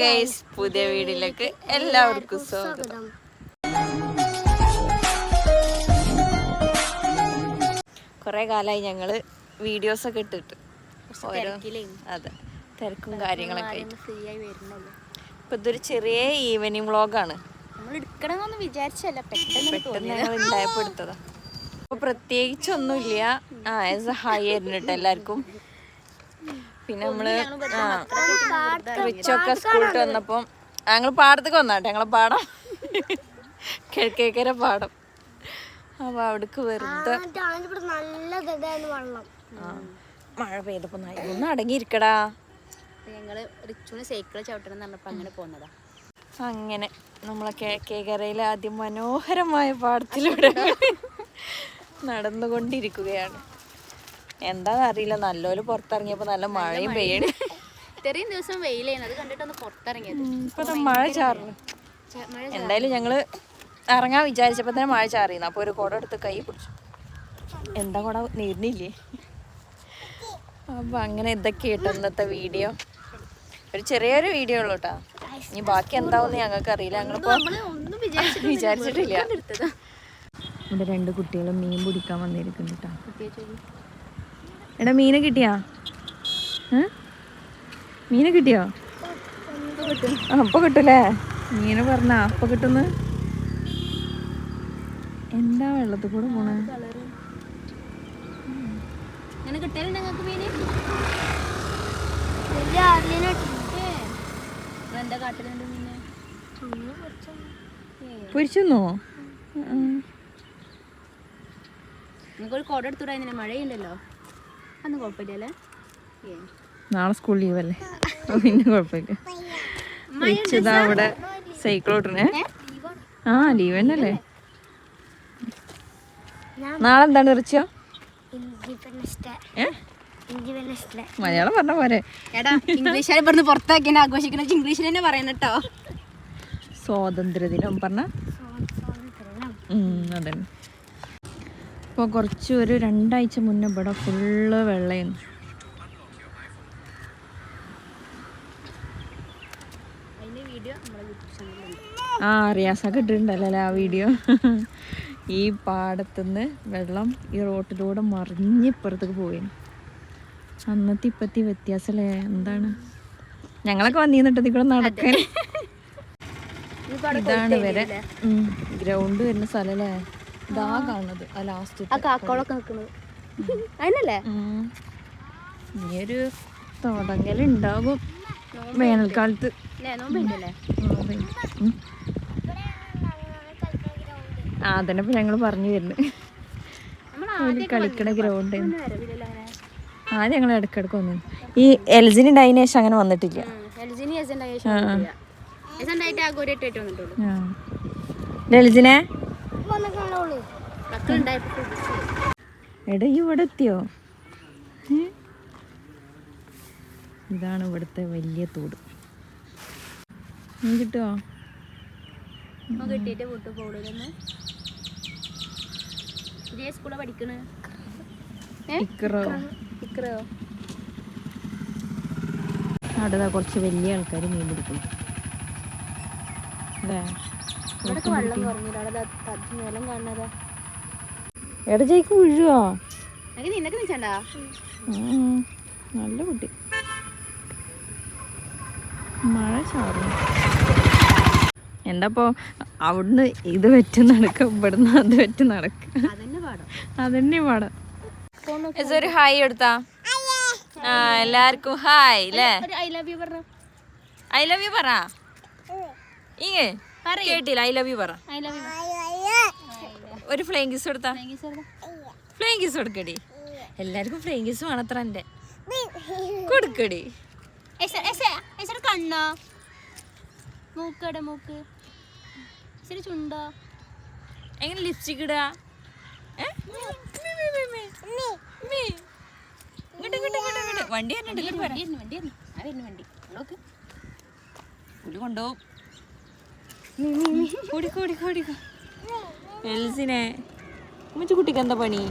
Guys പുതിയ വീടിലേക്ക് എല്ലാവർക്കും സ്വാഗതം. കൊറേ കാലമായി ഞങ്ങൾ വീഡിയോസ് ഒക്കെ ഇട്ടിട്ട് ഓരോ അതെ തിരക്കും കാര്യങ്ങളൊക്കെ ഇപ്പൊ ഇതൊരു ചെറിയ ഈവനിങ് വ്ളോഗാണ് വിചാരിച്ചല്ല പെട്ടെന്ന് ഞങ്ങൾ പ്രത്യേകിച്ചൊന്നുമില്ല. ആ ആസ് ഹായ് ആയിരുന്നു കേട്ടോ എല്ലാവർക്കും. പിന്നെ നമ്മൾ റിച്ചൊക്കെ സ്കൂളിട്ട് വന്നപ്പം ഞങ്ങൾ പാടത്തേക്ക് വന്നാട്ടെ. ഞങ്ങളെ പാടം കിഴക്കേക്കര പാടം. അപ്പൊ അവിടേക്ക് വെറുതെ മഴ പെയ്തപ്പോ ഒന്ന് അടങ്ങിയിരിക്കടാ. ഞങ്ങൾ റിച്ചുവിന് സൈക്കിൾ ചവിട്ടണം എന്ന് പറഞ്ഞപ്പോ അങ്ങനെ പോന്നതാ. അങ്ങനെ നമ്മളെ കിഴക്കേക്കരയിലെ ആദ്യം മനോഹരമായ പാടത്തിലൂടെ നടന്നുകൊണ്ടിരിക്കുകയാണ്. എന്താന്ന് അറിയില്ല നല്ലപോലെ പുറത്തിറങ്ങിയപ്പോ നല്ല മഴയും പെയ്യണ് ഇത്രയും ദിവസം വെയിലായിരുന്നു അത് കണ്ടിട്ടൊന്ന് പുറത്തിറങ്ങിയത്. ഇപ്പൊ മഴ ചാറുന്നു. എന്തായാലും ഞങ്ങൾ ഇറങ്ങാൻ വിചാരിച്ചപ്പോ തന്നെ മഴ ചാറിയുന്നു അപ്പൊ ഒരു കുട എടുത്ത് കൈ പിടിച്ചു. എന്താ കുട? നീർന്നില്ലേ? അപ്പൊ അങ്ങനെ ഇതൊക്കെ ഇട്ടോ ഇന്നത്തെ വീഡിയോ. ഒരു ചെറിയൊരു വീഡിയോ ഉള്ളു കേട്ടാ ഇനി ബാക്കി എന്താവും ഞങ്ങൾക്ക് അറിയില്ല ഞങ്ങളിപ്പോ ഒന്നും വിചാരിച്ചിട്ടില്ല. ഇവിടെ രണ്ട് കുട്ടികളും മീൻ പിടിക്കാൻ വന്നിരിക്കുന്നു കേട്ടോ എടാ മീനെ കിട്ടിയാ? മീന കിട്ടിയോ? അപ്പൊ കിട്ടൂലേ? മീനെ പറഞ്ഞ അപ്പൊ കിട്ടുന്നു? എന്താ വെള്ളത്തിൽ കൂടെ പോണേ? പൊരിച്ചെന്നോ? നിങ്ങൾക്ക് ഒരു കോട എടുത്തുകൂടായിരുന്നില്ല മഴയുണ്ടല്ലോ? അന്ന് കുഴപ്പമില്ലല്ലേ ഏ നാളെ സ്കൂൾ ലീവല്ലേ അല്ലേ? പിന്നെ കുഴപ്പമില്ല. വിളിച്ചതാ അവിടെ സൈക്കിൾ ഓട്ടണേ ആ ലീവ് തന്നെയല്ലേ നാളെ എന്താണ് റിച്ചോ ഏ? മലയാളം പറഞ്ഞ പോരെ. എടാ ഇംഗ്ലീഷുകാരെ പറഞ്ഞ് പുറത്താക്കി ആഘോഷിക്കുന്ന ഇംഗ്ലീഷിൽ തന്നെ പറയുന്ന കേട്ടോ സ്വാതന്ത്ര്യദിനം പറഞ്ഞ? അതന്നെ. ഇപ്പോൾ കുറച്ച് ഒരു രണ്ടാഴ്ച മുന്നേ ഇവിടെ ഫുള്ള് ചാനലിലുണ്ട് ആ റിയാസൊക്കെ ഇട്ടിട്ടുണ്ടല്ലേ ആ വീഡിയോ ഈ പാടത്തുനിന്ന് വെള്ളം ഈ റോട്ടിലൂടെ മറിഞ്ഞ് ഇപ്പുറത്തേക്ക് പോയി അന്നത്തെ ഇപ്പത്തെ വ്യത്യാസമല്ലേ? എന്താണ്? ഞങ്ങളൊക്കെ വന്നിരുന്നിട്ട് ഇതിൽ കൂടെ നടക്കാൻ ഇതാണ് വരെ. ഗ്രൗണ്ട് വരുന്ന സ്ഥലല്ലേ കാണുന്നത് ആ ലാസ്റ്റ് ആ കാക്കോളൊക്കെ നിൽക്കുന്നത്. അതിനല്ലേ? ഇനിയൊരു തുടങ്ങലുണ്ടാകും. വേനൽക്കാലത്ത്. നോമ്പല്ലേ? ഉം. ആ ഇപ്പൊ ഞങ്ങൾ പറഞ്ഞു തരുന്നു കളിക്കണ ഗ്രൗണ്ട് ആ ഞങ്ങൾ ഇടക്കിടക്ക് വന്നു ഈ എൽജിന് ഉണ്ടായതിനു ശേഷം അങ്ങനെ വന്നിട്ടില്ല. എൽജിനി? എടാ ഇവിടെ എത്തിയോ? ഇതാണ് ഇവിടുത്തെ വലിയ തോട്. മീൻ കിട്ടുമോ കിട്ടിയിട്ട് വീട്ടിൽ പോകുന്നു ഇതേ സ്കൂളിൽ പഠിക്കണ്. അവിടെ കുറച്ച് വലിയ ആൾക്കാർ മീൻ പിടിക്കുന്നു. അല്ലേ വെള്ളം കുറഞ്ഞില്ല. അവിടെ നിലം കാണുന്നതാ. എടാ ജയിക്ക് വീഴുവോ? എനിക്ക് നിന്നൊക്കെ നിൽച്ചണ്ടാ ഉം. നല്ല കുട്ടി. മഴ ചാറി എന്താപ്പോ അവിടുന്ന് ഇത് വെറ്റ് നടക്കുക ഇവിടുന്ന് അത് വെറ്റ് നടക്കുക അതന്നെ പാടം. ഒരു ഹായ് എടുത്താ. ആ എല്ലാവർക്കും ഹായ് അല്ലേ ഒരു ഐ ലവ് യു പറഞ്ഞു. ഐ ലവ് യു പറ. ഇങ്ങേ. കേട്ടില്ല. ഐ ലവ് യു പറ. ഐ ലവ് യു ഒരു ഫ്ലെയിം കിസ് കൊടുത്താ ഫ്ലെയിം കിസ് കൊടുക്കടി. എല്ലാവർക്കും ഫ്ലെയിം കിസ് വേണത്ര എന്റെ കൊടുക്കടി. കണ്ണോ? മൂക്കടെ മൂക്ക്. ശരി ചുണ്ടോ? എങ്ങനെ ലിപ്സ്റ്റിക് ഇടുക. വണ്ടി. വണ്ടി വണ്ടി വണ്ടി. നോക്ക്. കൊണ്ടുപോകും. ഓടിക്കോ ഓടിക്കോ ഓടിക്കോ. എൽസിനെ. ഉമ്മച്ചു കുട്ടിക്ക് എന്താ പണി?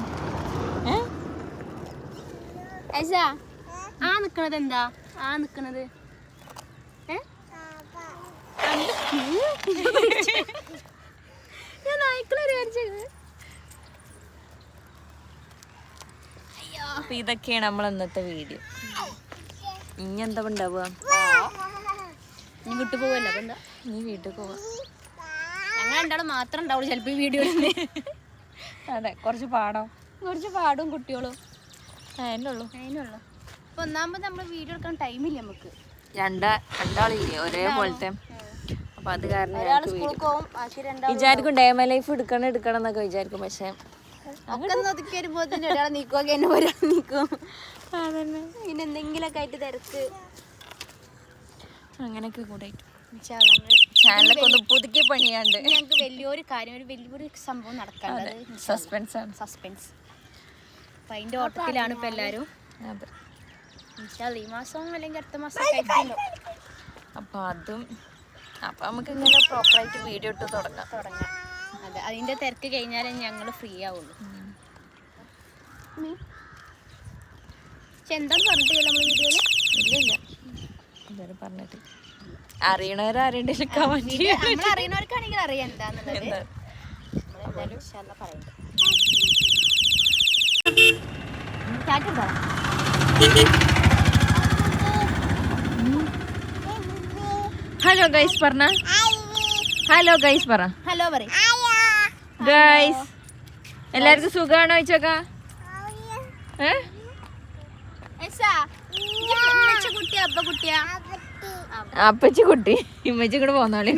ആ നിക്കണത് എന്താ? ആ നിക്കണത്. ഞാൻ നായ്ക്കളെ വിചാരിച്ചത് അപ്പൊ ഇതൊക്കെയാണ് നമ്മൾ ഇന്നത്തെ വീഡിയോ. ഇനി എന്താ ഉണ്ടാവുക? ഇനി വിട്ടു പോവല്ല? അപ്പൊ എന്താ? നീ വീട്ടിൽ പോവാ. ഞങ്ങൾ രണ്ടാളും മാത്രം ഉണ്ടാവുള്ളൂ ചിലപ്പോൾ ഈ വീഡിയോ അതെ കുറച്ച് പാടോ. കുറച്ച് പാടും കുട്ടികളും. അതിനുള്ളൂ. അതിനുള്ളൂ. അപ്പൊ ഒന്നാമത് നമ്മൾ വീഡിയോ എടുക്കാൻ ടൈമില്ല നമുക്ക്. രണ്ടാ രണ്ടാളില്ലേ ഒരേപോലത്തെ അപ്പൊ അത് കാരണം ഒരാൾ ഞങ്ങൾക്ക് സ്കൂളിൽ വീഡിയോ പോകും ബാക്കി രണ്ടാൾ വിചാരിക്കും ഡേമ ലൈഫ് എടുക്കണം എടുക്കണം എന്നൊക്കെ വിചാരിക്കും. പക്ഷെ ഒക്കെ ഒതുക്കി വരുമ്പോൾ തന്നെ ഒരാൾ നീക്കുമൊക്കെ എന്നെ ഒരാൾ നീക്കും. പിന്നെ എന്തെങ്കിലുമൊക്കെ ആയിട്ട് തിരക്ക്. അങ്ങനെയൊക്കെ കൂടെ ചാനലൊക്കെ ഒന്ന് പുതുക്കി പണിയാണ്ട്. ഞങ്ങൾക്ക് വലിയൊരു കാര്യം ഒരു വലിയൊരു സംഭവം നടക്കാനുള്ളത് സസ്പെൻസ് ആണ്. സസ്പെൻസ് അപ്പം അതിന്റെ ഓട്ടത്തിലാണ് ഇപ്പം എല്ലാരും. അതെ. ഈ മാസം അല്ലെങ്കിൽ അടുത്ത മാസം അപ്പൊ അതും അപ്പൊ നമുക്ക് ഇങ്ങനെ പ്രോപ്പറായിട്ട് വീഡിയോ ഇട്ട് തുടങ്ങാം. തുടങ്ങാം. അതെ. അതിന്റെ തിരക്ക് കഴിഞ്ഞാലേ ഞങ്ങൾ ഫ്രീ ആവുള്ളൂ. പക്ഷെ എന്താണ് പറഞ്ഞിട്ടില്ല നമ്മൾ വീഡിയോയിൽ ഇല്ല ഇല്ല. ഇതുവരെ പറഞ്ഞിട്ട് അറിയണവരാരെങ്കിലും കമന്റ് അറിയാം എന്താന്നുള്ളത്. ഹലോ ഗൈസ് പറഞ്ഞ. ഹലോ ഗൈസ് പറ. ഹലോ പറ ഗൈസ് എല്ലാവർക്കും സുഖമാണോ ചോദിച്ചോക്കാ? ഏ? കുട്ടിയാ? അപ്പ കുട്ടിയാ? അപ്പച്ചി കുട്ടി ഇമ്മച്ചി കൂടെ പോന്നോളി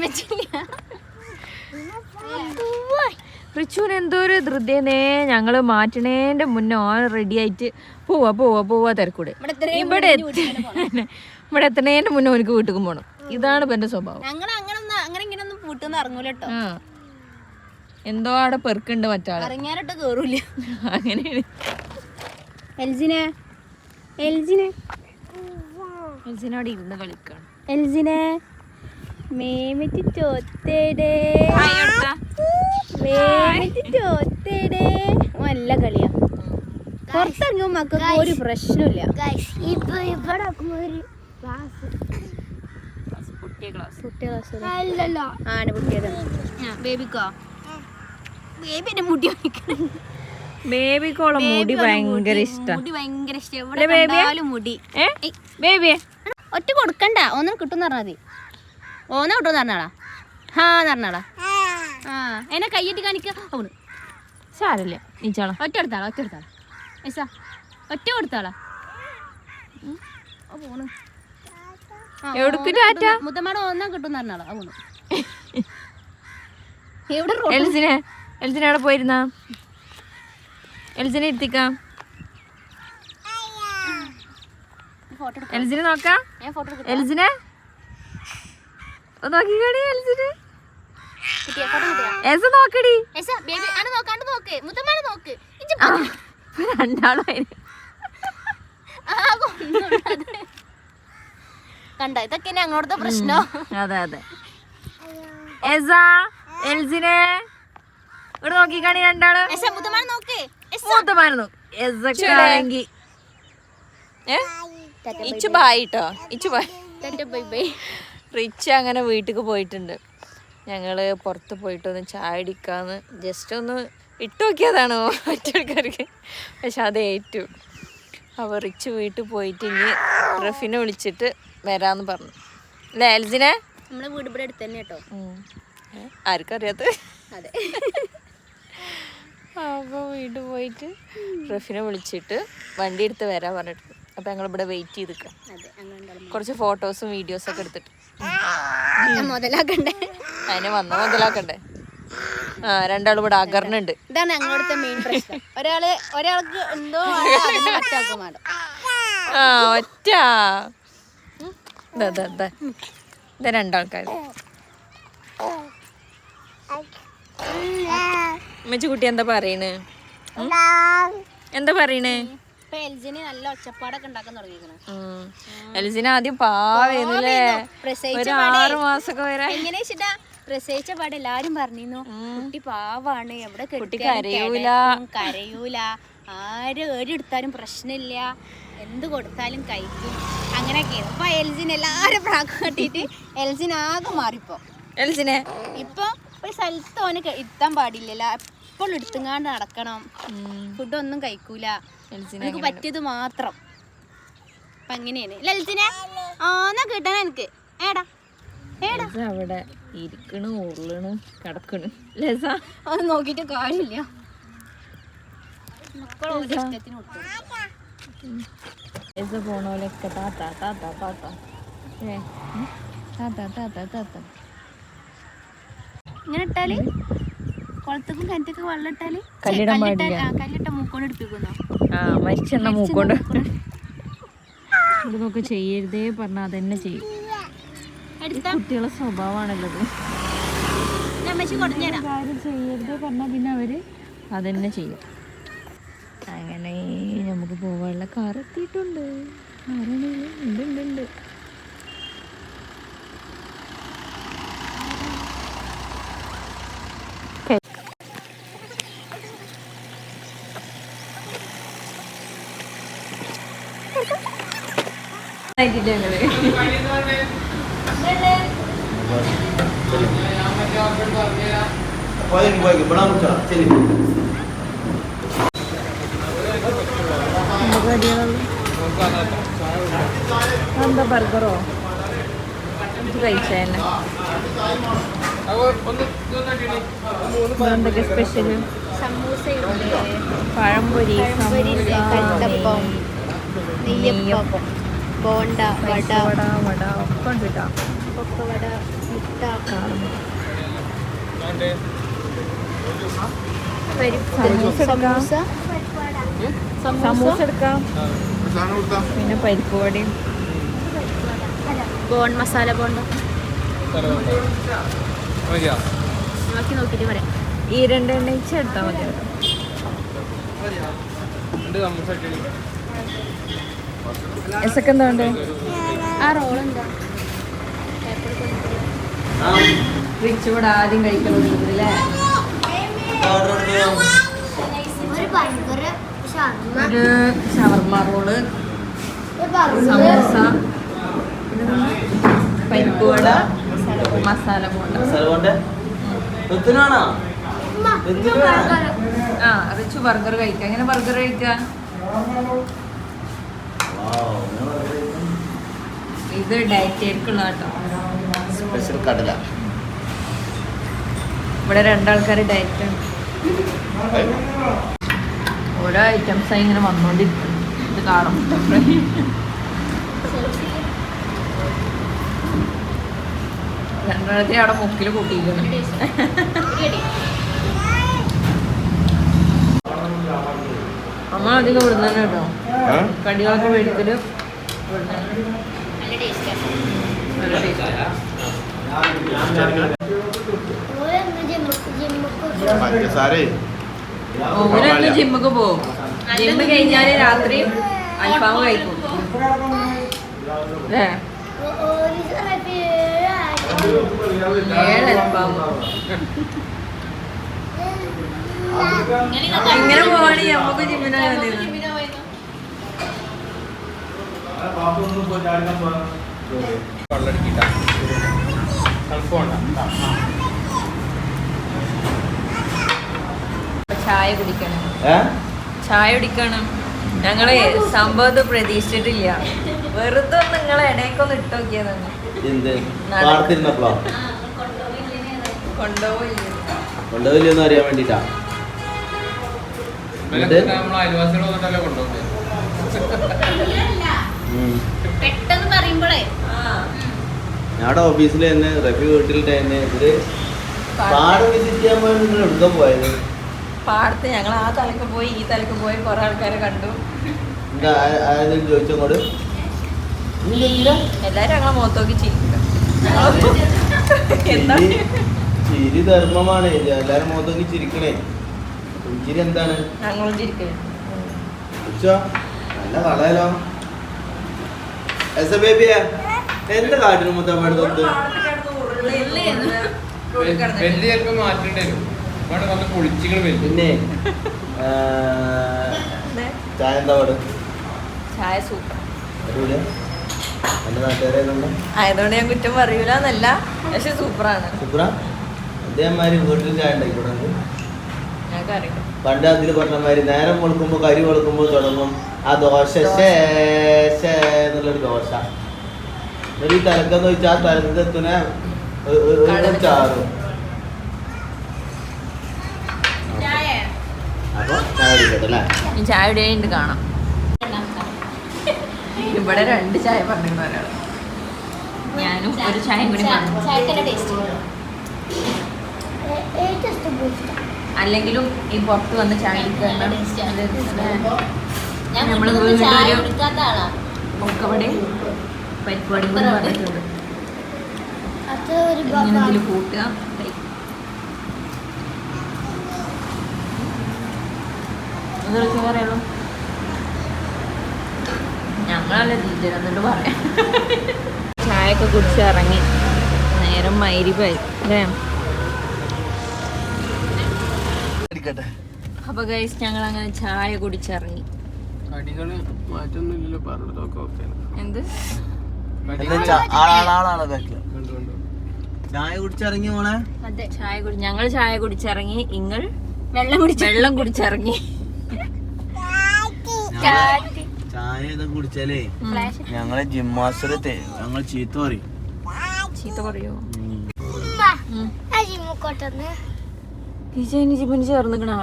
റിച്ചുവിന് എന്തോ ഒരു ധൃതിയെന്നേ. ഞങ്ങൾ മാറ്റണേന്റെ മുന്നേ ഓൺ റെഡി ആയിട്ട് പോവാ പോവാ പോവാ തിരക്കൂടെ. ഇവിടെ ഇവിടെ എത്തി- എത്തണേന്റെ മുന്നേ എനിക്ക് വീട്ടിൽ പോണം. ഇതാണ് ഇപ്പൊ എന്റെ സ്വഭാവം. ഞങ്ങൾ എന്തോ അവിടെ പെറുക്കുണ്ട് ഇറങ്ങിയാലോട്ട് കേറൂല. അങ്ങനെയാണ് എൽജിനെ. എൽജിനെ. എൽസിനോട് ഇരുന്ന് കളിക്കാണ്. എൽജിനെ മേമിച്ച് ചോത്തേടേ? മേമിച്ച് ചോത്തേടേ. നല്ല കളിയാ. പുറത്തിറങ്ങും മക്കൾക്ക് ഒരു പ്രശ്നമില്ല. ആണ് ബേബിക്കോ ബേബിന്റെ മുടി ബേബിക്കോളെ മുടി ഭയങ്കര ഇഷ്ടാ? കണ്ടാലും മുടി. ബേബിയെ ഒറ്റ കൊടുക്കണ്ട. ഒന്നും കിട്ടും പറഞ്ഞാൽ മതി. ഓന്ന കിട്ടും പറഞ്ഞാളാ? ഹാ പറഞ്ഞാളാ? ആ എന്നെ കയ്യിട്ട് കാണിക്ക. അവണ് സാരല്ല നീച്ചാളാ. ഒറ്റ എടുത്താളാ ഒറ്റ എടുത്താളാ ഏസാ ഒറ്റ കൊടുത്താളാ? പോണ്. മുത്തമ്മയുടെ ഓന്നാ കിട്ടും പറഞ്ഞാളാ. ആ പോണു. എവിടെ എൽസിനെ എൽസിനെ അവിടെ പോയിരുന്നാ? എൽസിനെ ഇരുത്തിക്കാം ഫോട്ടോ എടുക്കാം എൽസിനെ നോക്കാം ഞാൻ ഫോട്ടോ എടുക്കാം എൽസിനെ ഒന്ന് നോക്കിക്കടി എൽസിനെ കിട്ടിയ ഫോട്ടോ കിട്ടിയ എൽസ നോക്കടി എസാ ബേബി നോക്കാണ്ട് നോക്ക്. മുത്തമ്മേനെ നോക്ക്. ഇജ്ജ് ആ, രണ്ടാളും അതിന്. ആ, കൊണ്ടുവന്നത്. കണ്ട ഇതൊക്കെ ഞങ്ങളുടെ പ്രശ്നം. അതെ അതെ. എസ എൽസിനെ ഇവിടെ നോക്കിക്കാണി രണ്ടാൾ. എസാ മുത്തമ്മേനെ നോക്ക്. എസാ. മൂത്തമാരുന്നു എസക്കാണെങ്കി ബായ് കേട്ടോ Ichu bye bye bye rich അങ്ങനെ വീട്ടിലേക്ക് പോയിട്ടുണ്ട്. ഞങ്ങൾ പുറത്ത് പോയിട്ടൊന്ന് ചായ അടിക്കാന്ന് ജസ്റ്റ് ഒന്ന് ഇട്ട് നോക്കിയതാണ് മറ്റാൾക്കാർക്ക് പക്ഷെ അത് ഏറ്റു. അപ്പോൾ റിച്ച് വീട്ടിൽ പോയിട്ട് ഇനി റഫിനെ വിളിച്ചിട്ട് വരാന്ന് പറഞ്ഞു. അല്ലേ എൽസിനെ നമ്മളെ വീട് ഇവിടെ അടുത്ത് തന്നെ കേട്ടോ. ആർക്കറിയാത്ത ആർക്കും അറിയാത്ത അതെ. അപ്പോൾ വീട്ടിൽ പോയിട്ട് റഫിനെ വിളിച്ചിട്ട് വണ്ടി എടുത്ത് വരാൻ പറഞ്ഞിട്ട് അപ്പോൾ ഞങ്ങൾ ഇവിടെ വെയിറ്റ് ചെയ്ത് നിൽക്കാം കുറച്ച് ഫോട്ടോസും വീഡിയോസും ഒക്കെ എടുത്തിട്ട്. മുതലാക്കണ്ടേ? അതിനെ വന്ന മുതലാക്കണ്ടേ? ആ രണ്ടാളും ഇവിടെ അകർണുണ്ട്. ഇതാണ് ഞങ്ങളുടെ മെയിൻ പ്രശ്നം. ഒരാൾ ഒരാൾക്ക് എന്തോ ആ ഒറ്റ. ഇതാ, രണ്ടാൾക്കാർ ഉമ്മച്ചി കുട്ടി എന്താ പറയണേ? എന്താ പറയണ്? ഇപ്പൊ എൽജിന് നല്ല ഒച്ചപ്പാടൊക്കെ ഉണ്ടാക്കാൻ തുടങ്ങിയിരിക്കണം. ആദ്യം പാവേന്നല്ലേ ഒരു ആറു മാസമൊക്കെ വരെ. എങ്ങനെ വെച്ചിട്ടാ പ്രസവിച്ച പാട് എല്ലാരും പറഞ്ഞിരുന്നു. കുട്ടി പാവാണ്. എവിടെ കുട്ടി കരയൂല. കരയൂല. ആര് ഏടെടുത്താലും പ്രശ്നമില്ല. എന്ത് കൊടുത്താലും കഴിക്കും. അങ്ങനെയൊക്കെ ഇപ്പൊ എൽജിൻ എല്ലാരും പ്രാക്ക് കട്ടിട്ട് എൽജിൻ ആകെ മാറിപ്പോ. എൽസിനെ ഇപ്പൊ ഒരു സ്ഥലത്ത് ഓന് ഇരുത്താൻ പാടില്ലല്ലോ. എപ്പോഴും എടുത്തുങ്ങാണ്ട് നടക്കണം. ഫുഡൊന്നും കഴിക്കൂല. എനിക്ക് പറ്റിയത് മാത്രം. അപ്പൊ അങ്ങനെയാണ് ലളിതിനെ ആന്നാ കിട്ടണ എനിക്ക്. ഏടാ ഏടാ. അവിടെ ഇരിക്കണ് ഉരുളണ് കിടക്കണ്. ലസ അത് നോക്കിട്ട് കാര്യമില്ല. ലസ പോണ പോലെയൊക്കെ താത്ത താത്ത താത്ത ഏ ഉം. താത്ത താത്ത താത്ത ഇങ്ങനെ ഇട്ടാൽ? കുളത്തേക്കും കിണറ്റൊക്കെ വെള്ളം ഇട്ടാൽ. കല്ലിട്ട മൂക്കോണ്ട് എടുപ്പിക്കുന്നോ ആ മരിച്ചെണ്ണ മൂക്കൊണ്ട്. ഇതൊക്കെ ചെയ്യരുതേ പറഞ്ഞാൽ അതന്നെ ചെയ്യും. കുട്ടികളെ സ്വഭാവമാണുള്ളത്. കാര്യം ചെയ്യരുതേ പറഞ്ഞാൽ പിന്നെ അവർ അതന്നെ ചെയ്യും. അങ്ങനെ നമുക്ക് പോകാനുള്ള കാർ എത്തിയിട്ടുണ്ട്. ആരാണെങ്കിലും ഉണ്ട് ഉണ്ട് ഉണ്ട് പോയെങ്കിൽ പോയെങ്കിൽ ഇവിടെ മുറിച്ചോ ശരി എന്താ ബർഗറോ? കഴിച്ചതന്നെ എന്തൊക്കെ സ്പെഷ്യൽ പഴംപൊരി പഴംപൊരി കണ്ടപ്പം, നെയ്യ്, നെയ്യപ്പം. ബോണ്ട വട. വട വട ഒക്കെ ഉണ്ട് കേട്ടോ പൊക്കവട മുട്ട. സമൂസ. എടുക്കാം. പിന്നെ പരിപ്പ് വടയും. ബോൺ മസാല ബോണ്ട. നോക്കി പറയാം. ഈ രണ്ട് ഇച്ചെടുത്താ എടുത്താൽ മതി. എസൊക്കെ എന്താ വേണ്ടത് ആ റോൾ എന്താ റിച്ച് ഇവിടെ ആദ്യം കഴിക്കുന്നത് അല്ലേ? ഒരു ഷവർമ റോൾ സമോസ. പരിപ്പ് വട മസാല ബോണ്ട. ആ റിച്ച് ബർഗർ കഴിക്കാം എങ്ങനെ ബർഗർ കഴിക്കാം ഇത് ഡയറ്റേക്കുള്ള കേട്ടോ സ്പെഷ്യൽ കടല. ഇവിടെ രണ്ടാൾക്കാർ ഡയറ്റ്. ഓരോ ഐറ്റംസ് ഇങ്ങനെ വന്നോണ്ടിരിക്കും ഇത് കാണും രണ്ടാളത്തെ അവിടെ മുക്കിൽ കൂട്ടിയിരിക്കുന്നു. നമ്മൾ അധികം ഇവിടുന്ന് തന്നെ കേട്ടോ കടികളൊക്കെ മേടിക്കൽ പഞ്ചസാരേ. ജിമ്മക്ക് പോകും ജിമ്മ് കഴിഞ്ഞാൽ രാത്രി അൽഫാം കഴിക്കും. ഏഴ് അൽഫാം. എങ്ങനെ പോവാണ് നമുക്ക് ജിമ്മിനായി വന്നിരുന്നത് ചായ കുടിക്കണം. ചായ കുടിക്കണം. ഞങ്ങളെ സംഭവം പ്രതീക്ഷിച്ചിട്ടില്ല. വെറുതെ ഒന്ന് നിങ്ങളെ ഇടയ്ക്കൊന്ന് കൊണ്ടോ നോക്കിയതാണ് കൊണ്ടുപോയില്ലെന്ന് അറിയാൻ വേണ്ടിട്ടാ ഞങ്ങളുടെ ഓഫീസിൽ തന്നെ റഫി വീട്ടിൽ തന്നെ ഇവർ പാട് വിസിറ്റ് ചെയ്യാൻ പോയത് നിങ്ങൾ പോയത്? പാടത്ത് ഞങ്ങൾ ആ തലക്ക് പോയി ഈ തലക്ക് പോയി കുറെ ആൾക്കാരെ കണ്ടു. എന്താ ആരെങ്കിലും ചോദിച്ചങ്ങോട്ട് എല്ലാരും ഞങ്ങളെ മുഖത്തോക്കി ചിരിക്കുക എന്താ? ചിരി ധർമ്മമാണ്. എല്ലാരും മുഖത്തൊക്കെ ചിരിക്കണേ. ചിരി എന്താണ്? ഞങ്ങളും നല്ല കളയലോ എസ് ബേബിയാ എന്റെ കാട്ടിന് മുത്തമ്മയുടെ തൊട്ട്. വലിയ ചിലപ്പോ മാറ്റേണ്ടി വരും ഇവിടെ വന്ന് കുളിച്ചുകൾ വരും. പിന്നെ ചായ എന്താ പാട് ചായ സൂപ്പർ. ആയതുകൊണ്ട് ഞാൻ കുറ്റം പറയൂലെന്നല്ല. പക്ഷെ സൂപ്പറാണ്. സുബ്ര അതേമാതിരി വീട്ടിൽ ചായ ഉണ്ടായിക്കൂടെ പണ്ട് അതിൽ പറഞ്ഞമാതിരി നേരം വെളുക്കുമ്പോൾ കരി വെളുക്കുമ്പോൾ തുടങ്ങും. ആ ദോശ ശേ ശേ എന്നുള്ളൊരു ദോശ. ഒരു തലക്കെന്ന് വെച്ചാൽ ആ തലക്കത്തിന് ചാറും. അപ്പൊ ചായ ഇടേണ്ട് കാണാം. ഇവിടെ രണ്ട് ചായ പറഞ്ഞിരുന്നു ഒരാൾ. ഞാനും ഒരു ചായ കൂടി അല്ലെങ്കിലും ഈ പുറത്ത് വന്ന് ചായ വീട്ടിൽ വീണ്ടും ചായ പറഞ്ഞിട്ടുണ്ട്. ഇതിൽ കൂട്ടുക. പറയുള്ളൂ ഞങ്ങളല്ലേ എന്നിട്ട് പറയാം. ചായയൊക്കെ കുടിച്ച് ഇറങ്ങി. നേരം മൈരിപ്പായി അല്ലേ? ഇരിക്കട്ടെ. അപ്പൊ ഗൈസ് ഞങ്ങൾ അങ്ങനെ ചായ കുടിച്ചിറങ്ങി. കടികൾ മാറ്റൊന്നുമില്ലല്ലോ പറഞ്ഞതൊക്കെ ഓക്കെ എന്ത്? ബാക്കിൽ. ചായ കുടിച്ചിറങ്ങി മോളെ? അതെ ചായ കുടി ഞങ്ങൾ ചായ കുടിച്ചിറങ്ങി ഇങ്ങൾ വെള്ളം കുടിച്ച വെള്ളം കുടിച്ചിറങ്ങി. ചായ കുടിച്ചാലേ. ഞങ്ങളെ ജിം മാസ്റ്റർ ഞങ്ങൾ ചീത്ത പറയും. ചീത്ത പറയോ? ചേർന്നിക്കണാ?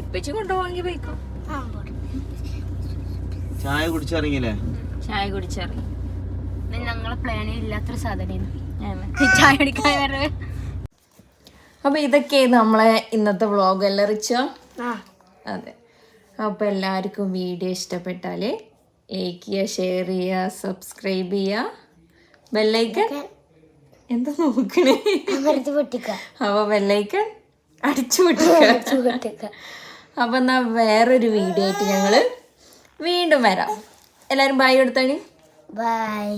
ഇപ്പച്ചി പോയിക്കോ. ചായ ചായ കുടിച്ചിറങ്ങി. ഞങ്ങളെ പ്ലാനിൽ ഇല്ലാത്തൊരു സാധനം ചായ കുടിക്കാൻ അപ്പൊ ഇതൊക്കെ നമ്മളെ ഇന്നത്തെ വ്ളോഗ് എല്ലാം റിച്ചോ അതെ. അപ്പോൾ എല്ലാവർക്കും വീഡിയോ ഇഷ്ടപ്പെട്ടാൽ ലൈക്ക് ചെയ്യുക ഷെയർ ചെയ്യുക സബ്സ്ക്രൈബ് ചെയ്യുക. ബെല്ലൈക്കൺ? എന്താ നോക്കണേ? വെറുതെ പൊട്ടിക്ക അപ്പോൾ അടിച്ചു വിട്ടുക പൊട്ടിക്ക അപ്പം എന്നാ വേറൊരു വീഡിയോ ആയിട്ട് ഞങ്ങൾ വീണ്ടും വരാം. എല്ലാവരും ബായ് കൊടുത്താണ്. ബൈ